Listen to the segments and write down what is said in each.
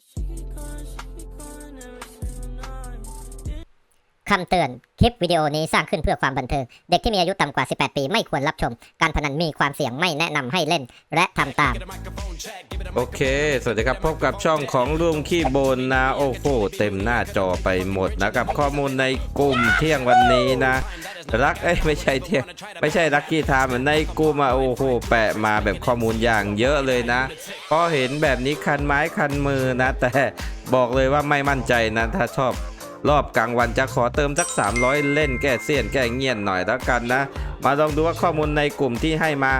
She be gone, she be gone, never คำเตือน คลิปวิดีโอนี้สร้างขึ้นเพื่อความบันเทิง เด็กที่มีอายุต่ำกว่า 18 ปีไม่ควรรับชม การพนันมีความเสี่ยงไม่แนะนำให้เล่น และทำตาม โอเค สวัสดีครับ พบกับช่องของลุงขี้โบนนะ โอ้โห เต็มหน้าจอไปหมดนะกับข้อมูลในกลุ่มเที่ยงวันนี้นะ รัก เอ้ย ไม่ใช่เที่ยง ไม่ใช่รักกี้ไทม์ในกลุ่มอะโอ้โห แปะมาแบบข้อมูลอย่างเยอะเลยนะ พอเห็นแบบนี้คันไม้คันมือนะ แต่บอกเลยว่าไม่มั่นใจนะ ถ้าชอบ รอบกลางวันจะขอเติมสัก 300 เล่นแก้เสี้ยนแก้เงียนหน่อยแล้วกันนะ มาลองดูว่าข้อมูลในกลุ่มที่ให้มา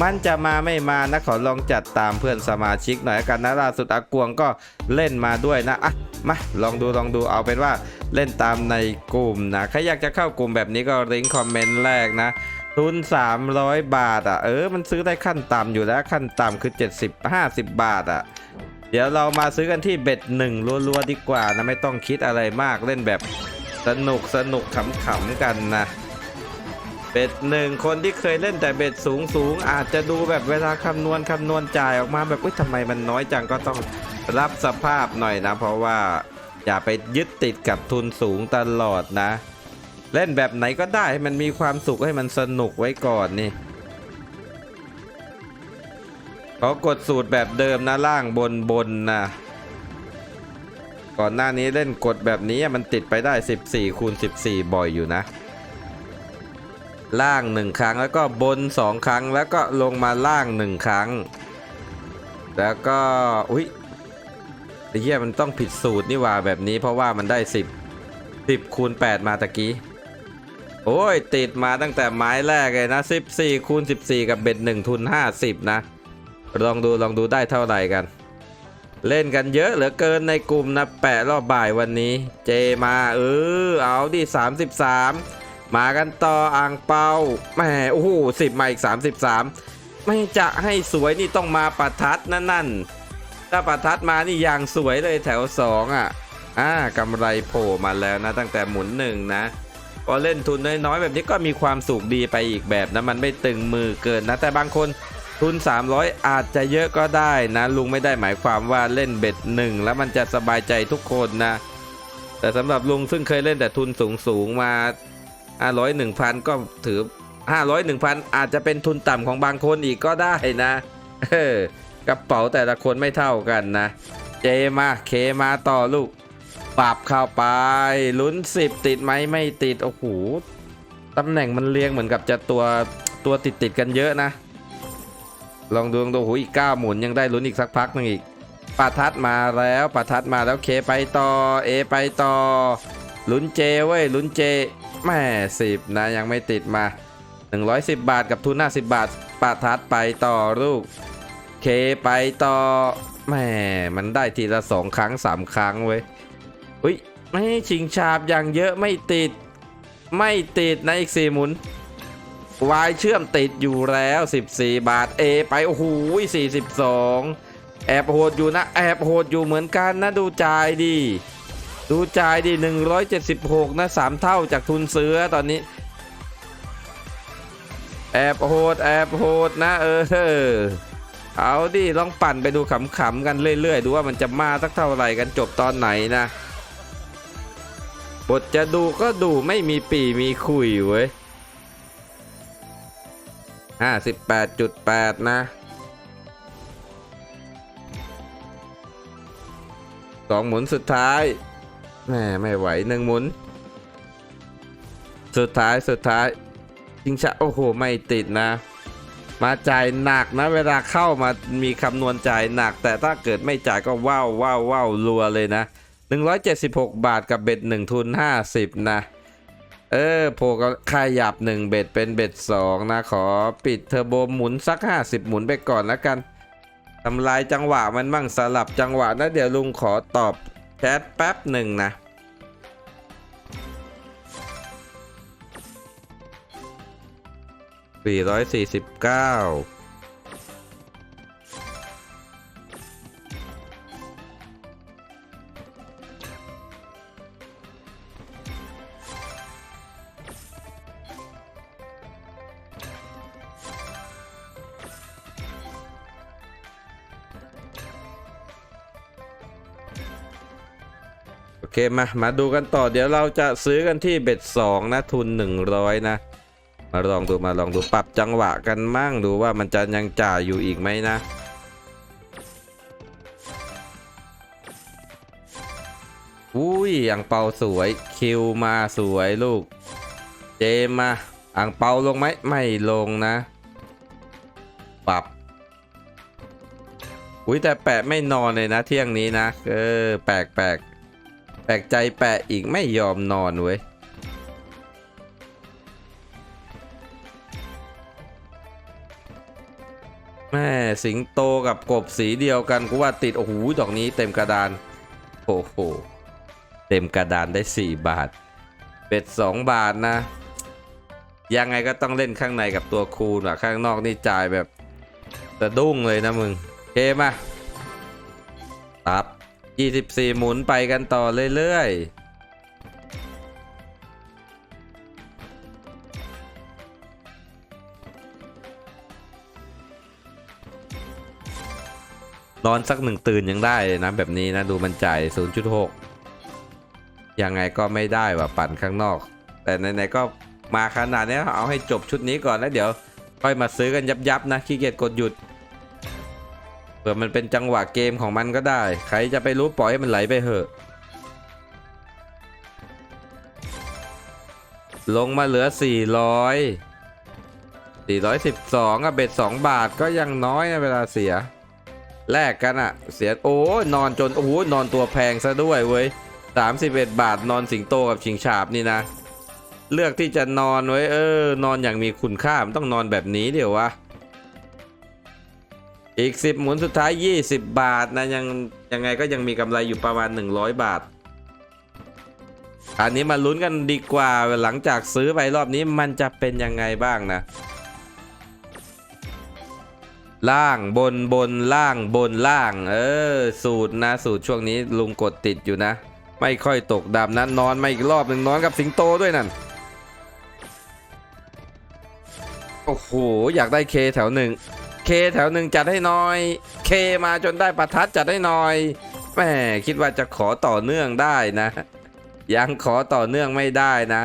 มันจะมาไม่มานะขอลองจัดตามเพื่อนสมาชิกหน่อยละกันนะล่าสุดอากวงก็เล่นมาด้วยนะอะมาลองดูลองดูเอาเป็นว่าเล่นตามในกลุ่มนะใครอยากจะเข้ากลุ่มแบบนี้ก็ลิงก์คอมเมนต์แรกนะทุน300 บาทอะเออมันซื้อได้ขั้นต่ำอยู่แล้วขั้นต่ำคือ 70 50 บาทอะ เดี๋ยวเรามาซื้อกันที่เบ็ดหนึ่งรัวๆดีกว่านะไม่ต้องคิดอะไรมากเล่นแบบสนุกสนุกขำๆกันนะ เบ็ดหนึ่งคนที่เคยเล่นแต่เบ็ดสูงสูงๆอาจจะดูแบบเวลาคำนวณคำนวณจ่ายออกมาแบบอุ้ยทำไมมันน้อยจังก็ต้องรับสภาพหน่อยนะ เพราะว่าอย่าไปยึดติดกับทุนสูงตลอดนะ เล่นแบบไหนก็ได้ให้มันมีความสุขให้มันสนุกไว้ก่อนนี่ เขากดสูตรแบบเดิมนะล่างบนบนนะก่อนหน้านี้เล่นกดแบบนี้มันติดไปได้ 14คูณ14 บ่อยอยู่นะ ล่างหนึ่งครั้งแล้วก็บนสองครั้งแล้วก็ลงมาล่างหนึ่งครั้ง แล้วก็อุ้ยไอ้เหี้ยมันต้องผิดสูตรนี่หว่าแบบนี้เพราะว่ามันได้ 10 10คูณ8มาตะกี้ โอ้ยติดมาตั้งแต่ไม้แรกเลยนะ 14คูณ14 กับเบ็ด1ทุน50 นะ ลองดูลองดูได้เท่าไหร่กัน เล่นกันเยอะเหลือเกินในกลุ่มนะแปะรอบบ่ายวันนี้ เจมาเออเอาดิ33 มากันต่ออ่างเปาแหมโอ้โหสิบมาอีก 33 ไม่จะให้สวยนี่ต้องมาประทัดนั่นนั่นถ้าประทัดมานี่อย่างสวยเลยแถว 2 อะอ่ากำไรโผล่มาแล้วนะ ตั้งแต่หมุนหนึ่งนะพอเล่นทุนน้อยๆแบบนี้ก็มีความสุขดีไปอีกแบบนะมันไม่ตึงมือเกินนะ แต่บางคน ทุน 300 อาจจะเยอะก็ได้นะ ลุงไม่ได้หมายความว่าเล่นเบ็ดหนึ่งแล้วมันจะสบายใจทุกคนนะ แต่สำหรับลุงซึ่งเคยเล่นแต่ทุนสูงๆมา500 1,000 ก็ถือ 500 1,000 อาจจะเป็นทุนต่ำของบางคนอีกก็ได้นะเออกระเป๋าแต่ละคนไม่เท่ากันนะ เจมาเคมาต่อลูกปรับเข้าไปลุ้น 10 ติดไหมไม่ติดโอ้โหตำแหน่งมันเรียงเหมือนกับจะตัวตัวติดติดกันเยอะนะ ลองดูลองดูโอ้โหอีก9หมุนยังได้ลุ้นอีกสักพักหนึงอีกปาทัดมาแล้วปาทัดมาแล้วเคไปต่อเอไปต่อลุ้นเจเว้ยลุ้นเจแม่สิบนะยังไม่ติดมา 110 บาทกับทุน50 บาทปาทัดไปต่อลูกเคไปต่อแม่มันได้ทีละสองครั้งสามครั้งเว้ยอุ้ยไม่ชิงชาบอย่างเยอะไม่ติด ไม่ติดนะอีกสี่หมุน วายเชื่อมติดอยู่แล้ว 14 บาทเอไป โอ้โห42 แอบโหดอยู่นะ แอบโหดอยู่เหมือนกันนะ ดูจ่ายดี ดูจ่ายดิ176 นะ 3 เท่าจากทุนเสือตอนนี้ แอบโหด แอบโหดนะ เออ เอาดิลองปั่นไปดูขำๆกันเรื่อยๆ ดูว่ามันจะมาสักเท่าไหร่กันจบตอนไหนนะบทจะดูก็ดูไม่มีปีมีคุยเว้ย 58.8นะสองหมุนสุดท้ายแหมไม่ไหวหนึ่งหมุน สุดท้ายสุดท้ายจิงชะโอ้โห ไม่ติดนะ มาจ่ายหนักนะ เวลาเข้ามามีคำนวณจ่ายหนัก แต่ถ้าเกิดไม่จ่ายก็ว้าวว้าวว้าวรัวเลยนะ 176 บาทกับเบ็ด1ทุน 50 นะ เออโผล่ก็ขยับหนึ่งเบ็ดเป็นเบ็ดสองนะ ขอปิดเทอร์โบหมุนสัก 50 หมุนไปก่อนแล้วกันทำลายจังหวะมันบ้างสลับจังหวะนะเดี๋ยวลุงขอตอบแชทแป๊บหนึ่งนะสี่ร้อยสี่สิบเก้า มา มาดูกันต่อ เดี๋ยวเราจะซื้อกันที่เบ็ดสองนะทุน 100 นะ มาลองดูมาลองดูปรับจังหวะกันมั่งดูว่ามันจะยังจ่ายอยู่อีกไหมนะอุ้ยอ่างเปาสวยคิวมาสวยลูก เจมมาอ่างเปาลงไหมไม่ลงนะ ปรับอุ้ยแต่แปะไม่นอนเลยนะเที่ยงนี้นะ เออแปลกแปลก แปลกใจแปะอีกไม่ยอมนอนเว้ย แม่สิงโตกับกบสีเดียวกันกูว่าติด โอ้โหดอกนี้เต็มกระดาน โอ้โห เต็มกระดานได้ 4 บาทเป็ด 2 บาทนะ ยังไงก็ต้องเล่นข้างในกับตัวคูณอะ ข้างนอกนี่จ่ายแบบสะดุ้งเลยนะมึง เคมาตับ 24 หมุนไปกันต่อเรื่อยๆนอนสักหนึ่งตื่นยังได้นะแบบนี้นะ ดูมันจ่าย 0.6 ยังไงก็ไม่ได้ว่ะปั่นข้างนอก แต่ไหนๆก็มาขนาดนี้เอาให้จบชุดนี้ก่อนแล้วเดี๋ยว ค่อยมาซื้อกันยับๆนะขี้เกียจกดหยุด ผื่อมันเป็นจังหวะเกมของมันก็ได้ ใครจะไปรู้ปล่อยให้มันไหลไปเถอะ ลงมาเหลือ 400 412อะเบ็ด2บาทก็ยังน้อยนะเวลาเสีย แลกกันอะเสียโอ้ยนอนจนโอ้นอนตัวแพงซะด้วยเว้ย31 บาทนอนสิงโตกับชิงฉาบนี่นะ เลือกที่จะนอนไว้เออ นอนอย่างมีคุณค่ามันต้องนอนแบบนี้เดี๋ยววะ อีก 10 หมุนสุดท้าย 20 บาทนะยังยังไงก็ยังมีกำไรอยู่ประมาณ 100 บาท อันนี้มาลุ้นกันดีกว่าหลังจากซื้อไปรอบนี้มันจะเป็นยังไงบ้างนะ ล่างบนบนล่างบนล่าง เออ สูตรนะ สูตรช่วงนี้ลุงกดติดอยู่นะ ไม่ค่อยตกดำนะนอนมาอีกรอบหนึ่งนอนกับสิงโตด้วยนั่นโอ้โหอยากได้เคแถวหนึ่ง เคแถวหนึ่งจัดให้หน้อย เคมาจนได้ประทัดจัดให้หน่อยแหม่คิดว่าจะขอต่อเนื่องได้นะ ยังขอต่อเนื่องไม่ได้นะ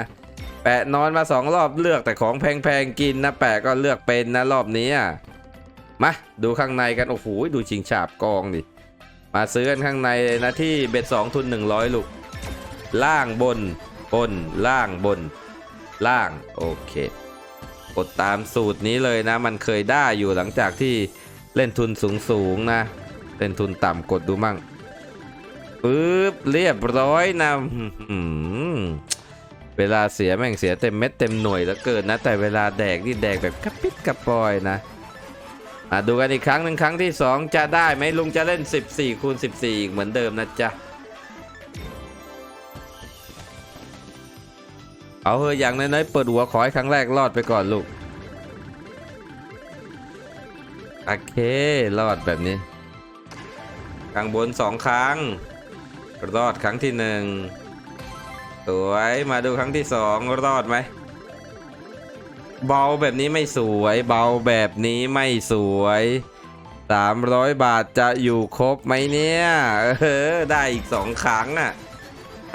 แปะนอนมาสองรอบเลือกแต่ของแพงๆกินนะแปะก็เลือกเป็นนะรอบนี้อะมาดูข้างในกันโอ้โหดูชิงฉาบกองดิมาซื้อกันข้างในเลยนะที่เบ็ด2ทุน 100 ลูก ล่างบน บน ล่างบน ล่าง โอเค กดตามสูตรนี้เลยนะ มันเคยได้อยู่หลังจากที่เล่นทุนสูงสูงๆนะ เล่นทุนต่ำกดดูมั่งปึ๊บเรียบร้อยนะเวลาเสียแม่งเสียเต็มเม็ดเต็มหน่วยแล้วเกินนะ แต่เวลาแดกนี่แดกแบบกระปิดกระปอยนะอะดูกันอีกครั้งหนึ่งครั้งที่ 2 จะได้ไหมลุงจะเล่น 14คูณ14 อีกเหมือนเดิมนะจ๊ะ เอาเถอะอย่างน้อยๆเปิดหัวขอให้ครั้งแรกรอดไปก่อนลูก โอเครอดแบบนี้ ข้างบนสองครั้ง รอดครั้งที่หนึ่งสวยมาดูครั้งที่สองรอดไหมเบาแบบนี้ไม่สวย เบาแบบนี้ไม่สวย 300 บาทจะอยู่ครบไหมเนี่ย เออ ได้อีก2ครั้งอะ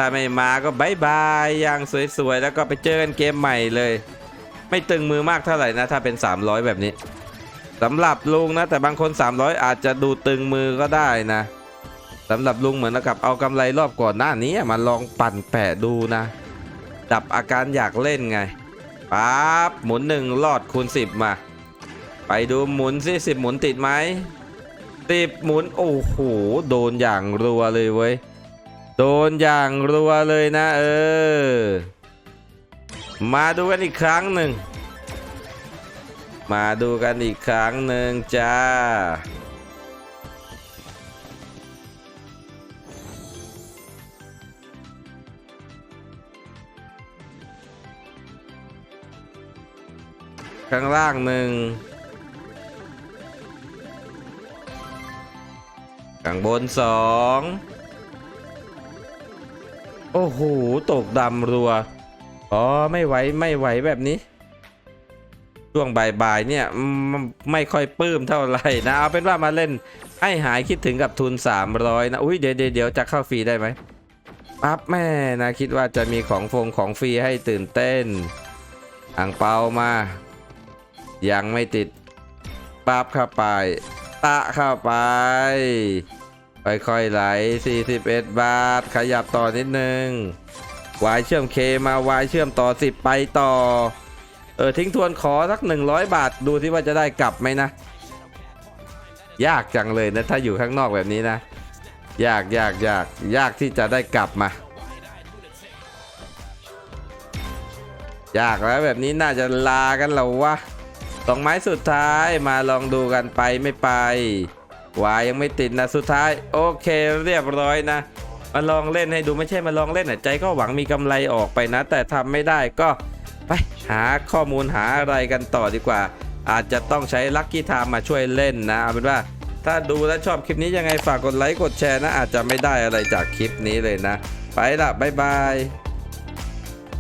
ถ้าไม่มาก็บายบายอย่างสวยๆ แล้วก็ไปเจอกันเกมใหม่เลย ไม่ตึงมือมากเท่าไหร่นะ ถ้าเป็น 300 แบบนี้สำหรับลุงนะ แต่บางคน 300 อาจจะดูตึงมือก็ได้นะสำหรับลุงเหมือนกับเอากำไรรอบก่อนหน้านี้มาลองปั่นแปะดูนะดับอาการอยากเล่นไงปั๊บหมุนหนึ่งรอดคูณสิบมา ไปดูหมุนสิสิบหมุนติดไหมสิบหมุนโอ้โหโดนอย่างรัวเลยเว้ย โดนอย่างรัวเลยนะเออ มาดูกันอีกครั้งหนึ่ง มาดูกันอีกครั้งหนึ่งจ้า ข้างล่างหนึ่งข้างบนสอง โอ้โห ตกดำรัว อ๋อ ไม่ไหว ไม่ไหวแบบนี้ ช่วงบ่ายๆเนี่ย ไม่ค่อยปื้มเท่าไหร่นะ เอาเป็นว่ามาเล่น ให้หายคิดถึงกับทุน 300 นะ อุ้ยเดี๋ยวเดี๋ยวเดี๋ยวจะเข้าฟรีได้ไหมปั๊บแม่นะคิดว่าจะมีของฟงของฟรีให้ตื่นเต้น อ่างเปามา ยังไม่ติดปั๊บเข้าไป ตะเข้าไป ค่อยๆไหล 41 บาท ขยับต่อนิดนึงวายเชื่อมเคมาวายเชื่อมต่อ 10 ไปต่อ เออทิ้งทวนขอสัก 100 บาท ดูที่ว่าจะได้กลับไหมนะ ยากจังเลยนะ ถ้าอยู่ข้างนอกแบบนี้นะ ยากยากยากยากที่จะได้กลับมา ยากแล้วแบบนี้น่าจะลากันแล้ววะสองไม้สุดท้ายมาลองดูกันไปไม่ไป วายยังไม่ติดนะสุดท้าย โอเคเรียบร้อยนะ มาลองเล่นให้ดูไม่ใช่มาลองเล่นอะใจก็หวังมีกำไรออกไปนะ แต่ทำไม่ได้ก็ไปหาข้อมูลหาอะไรกันต่อดีกว่า อาจจะต้องใช้ลัคกี้ไทม์มาช่วยเล่นนะเอาเป็นว่าถ้าดูและชอบคลิปนี้ยังไงฝากกดไลค์กดแชร์นะ อาจจะไม่ได้อะไรจากคลิปนี้เลยนะ ไปละบ๊ายบาย